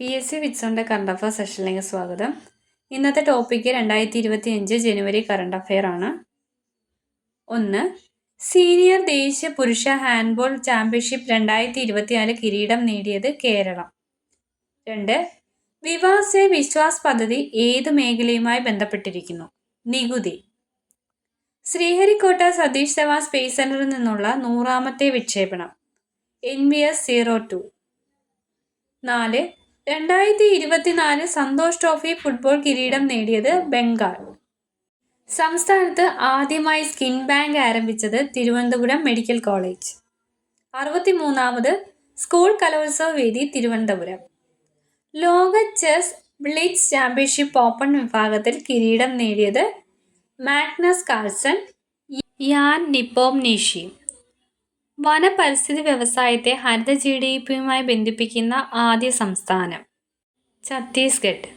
P S C വിറ്റ്സോണിന്റെ current affair സെഷനിലേക്ക് സ്വാഗതം. ഇന്നത്തെ ടോപ്പിക്ക് രണ്ടായിരത്തി ഇരുപത്തി അഞ്ച് ജനുവരി കറണ്ട് അഫയർ ആണ്. ഒന്ന് സീനിയർ ദേശീയ പുരുഷ ഹാൻഡ്ബോൾ ചാമ്പ്യൻഷിപ്പ് രണ്ടായിരത്തി ഇരുപത്തിനാല് കിരീടം നേടിയത് കേരളം. രണ്ട് വിവാസെ വിശ്വാസ് പദ്ധതി ഏത് മേഖലയുമായി ബന്ധപ്പെട്ടിരിക്കുന്നു? നികുതി. ശ്രീഹരിക്കോട്ട സതീഷ് ധവാൻ സ്പേസ് സെന്ററിൽ നിന്നുള്ള നൂറാമത്തെ വിക്ഷേപണം. N V S zero two. നാല് രണ്ടായിരത്തി ഇരുപത്തിനാല് സന്തോഷ് ട്രോഫി ഫുട്ബോൾ കിരീടം നേടിയത് ബംഗാൾ. സംസ്ഥാനത്ത് ആദ്യമായി സ്കിൻ ബാങ്ക് ആരംഭിച്ചത് തിരുവനന്തപുരം മെഡിക്കൽ കോളേജ്. അറുപത്തിമൂന്നാമത് സ്കൂൾ കലോത്സവ വേദി തിരുവനന്തപുരം. ലോക ചെസ് ബ്ലിറ്റ്സ് ചാമ്പ്യൻഷിപ്പ് ഓപ്പൺ വിഭാഗത്തിൽ കിരീടം നേടിയത് മാഗ്നസ് കാൾസൺ യാൻ നിപ്പോം നിഷി വനപരിസ്ഥിതി വ്യവസായത്തെ ഹരിത ജി ഡി പിയുമായി ബന്ധിപ്പിക്കുന്ന ആദ്യ സംസ്ഥാനം. ഛത്തീസ്ഗഡ്.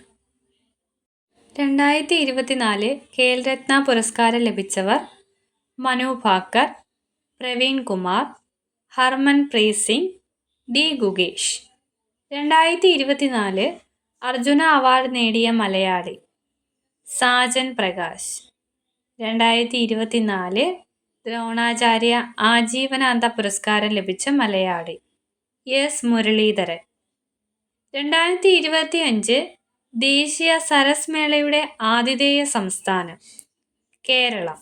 രണ്ടായിരത്തി ഇരുപത്തിനാല് ഖേൽരത്ന പുരസ്കാരം ലഭിച്ചവർ മനു ഭാക്കർ പ്രവീൺ കുമാർ ഹർമൻ പ്രീത് സിംഗ് ഡി ഗുഗേഷ് രണ്ടായിരത്തി ഇരുപത്തിനാല് അർജുന അവാർഡ് നേടിയ മലയാളി സാജൻ പ്രകാശ്. രണ്ടായിരത്തി ഇരുപത്തിനാല് ദ്രോണാചാര്യ ആജീവനാന്ത പുരസ്കാരം ലഭിച്ച മലയാളി. എസ്. മുരളീധരൻ. രണ്ടായിരത്തി ഇരുപത്തി അഞ്ച് ദേശീയ സരസ് മേളയുടെ ആതിഥേയ സംസ്ഥാനം കേരളം.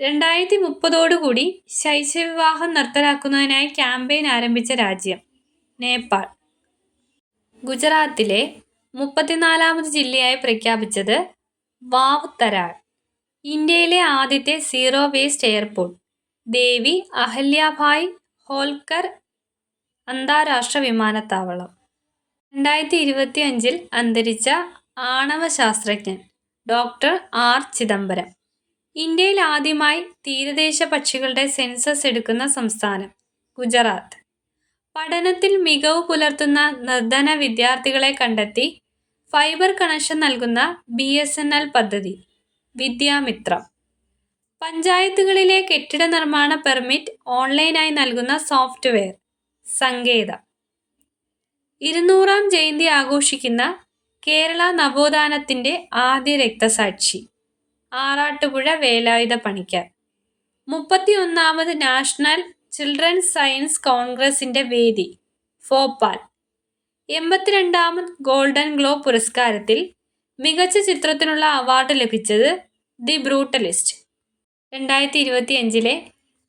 രണ്ടായിരത്തി മുപ്പതോടുകൂടി ശൈശവിവാഹം നിർത്തലാക്കുന്നതിനായി ക്യാമ്പയിൻ ആരംഭിച്ച രാജ്യം നേപ്പാൾ. ഗുജറാത്തിലെ മുപ്പത്തിനാലാമത് ജില്ലയായി പ്രഖ്യാപിച്ചത് വാവ് തരാൾ. ഇന്ത്യയിലെ ആദ്യത്തെ zero waste airport. Devi Ahilyabai Holkar അന്താരാഷ്ട്ര വിമാനത്താവളം. രണ്ടായിരത്തി ഇരുപത്തി അഞ്ചിൽ അന്തരിച്ച ആണവ ശാസ്ത്രജ്ഞൻ ഡോക്ടർ ആർ ചിദംബരം. ഇന്ത്യയിൽ ആദ്യമായി തീരദേശ പക്ഷികളുടെ സെൻസസ് എടുക്കുന്ന സംസ്ഥാനം ഗുജറാത്ത്. പഠനത്തിൽ മികവ് പുലർത്തുന്ന നിർധന വിദ്യാർത്ഥികളെ കണ്ടെത്തി ഫൈബർ കണക്ഷൻ നൽകുന്ന ബി പദ്ധതി. വിദ്യാമിത്രം. പഞ്ചായത്തുകളിലെ കെട്ടിട നിർമ്മാണ പെർമിറ്റ് ഓൺലൈനായി നൽകുന്ന സോഫ്റ്റ്വെയർ സങ്കേതം. ഇരുന്നൂറാം ജയന്തി ആഘോഷിക്കുന്ന കേരള നവോത്ഥാനത്തിന്റെ ആദ്യ രക്തസാക്ഷി ആറാട്ടുപുഴ വേലായുധ പണിക്കർ. മുപ്പത്തിയൊന്നാമത് നാഷണൽ ചിൽഡ്രൻസ് സയൻസ് കോൺഗ്രസിന്റെ വേദി ഭോപ്പാൽ. എൺപത്തിരണ്ടാമത് ഗോൾഡൻ ഗ്ലോബ് പുരസ്കാരത്തിൽ മികച്ച ചിത്രത്തിനുള്ള അവാർഡ് ലഭിച്ചത് ദി ബ്രൂട്ടലിസ്റ്റ്. രണ്ടായിരത്തി ഇരുപത്തി അഞ്ചിലെ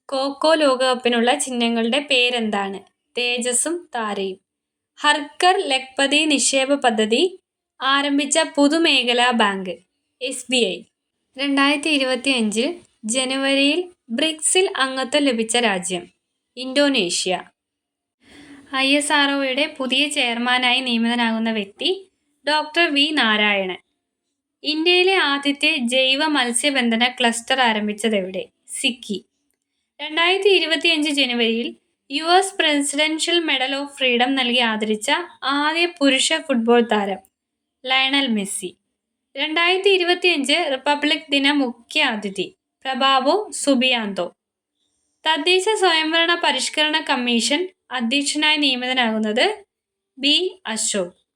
കോക്കോ ലോകകപ്പിനുള്ള ചിഹ്നങ്ങളുടെ പേരെന്താണ്? തേജസ്സും താരയും. ഹർക്കർ ലഖ്പതി നിക്ഷേപ പദ്ധതി ആരംഭിച്ച പൊതുമേഖലാ ബാങ്ക് എസ് ബി ഐ. രണ്ടായിരത്തി ഇരുപത്തി അഞ്ചിൽ ജനുവരിയിൽ ബ്രിക്സിൽ അംഗത്വം ലഭിച്ച രാജ്യം ഇന്തോനേഷ്യ. ഐ എസ് ആർ ഒയുടെ പുതിയ ചെയർമാനായി നിയമിതനാകുന്ന വ്യക്തി ഡോക്ടർ വി നാരായണൻ. ഇന്ത്യയിലെ ആദ്യത്തെ ജൈവ മത്സ്യബന്ധന ക്ലസ്റ്റർ ആരംഭിച്ചതെവിടെ സിക്കി. രണ്ടായിരത്തി ഇരുപത്തിയഞ്ച് ജനുവരിയിൽ U S presidential medal of freedom നൽകി ആദരിച്ച ആദ്യ പുരുഷ ഫുട്ബോൾ താരം ലയണൽ മെസ്സി. രണ്ടായിരത്തി ഇരുപത്തിയഞ്ച് റിപ്പബ്ലിക് ദിന മുഖ്യ അതിഥി പ്രഭാവോ സുബിയാന്തോ. തദ്ദേശ സ്വയംഭരണ പരിഷ്കരണ കമ്മീഷൻ അധ്യക്ഷനായി നിയമിതനാകുന്നത് ബി അശോക്.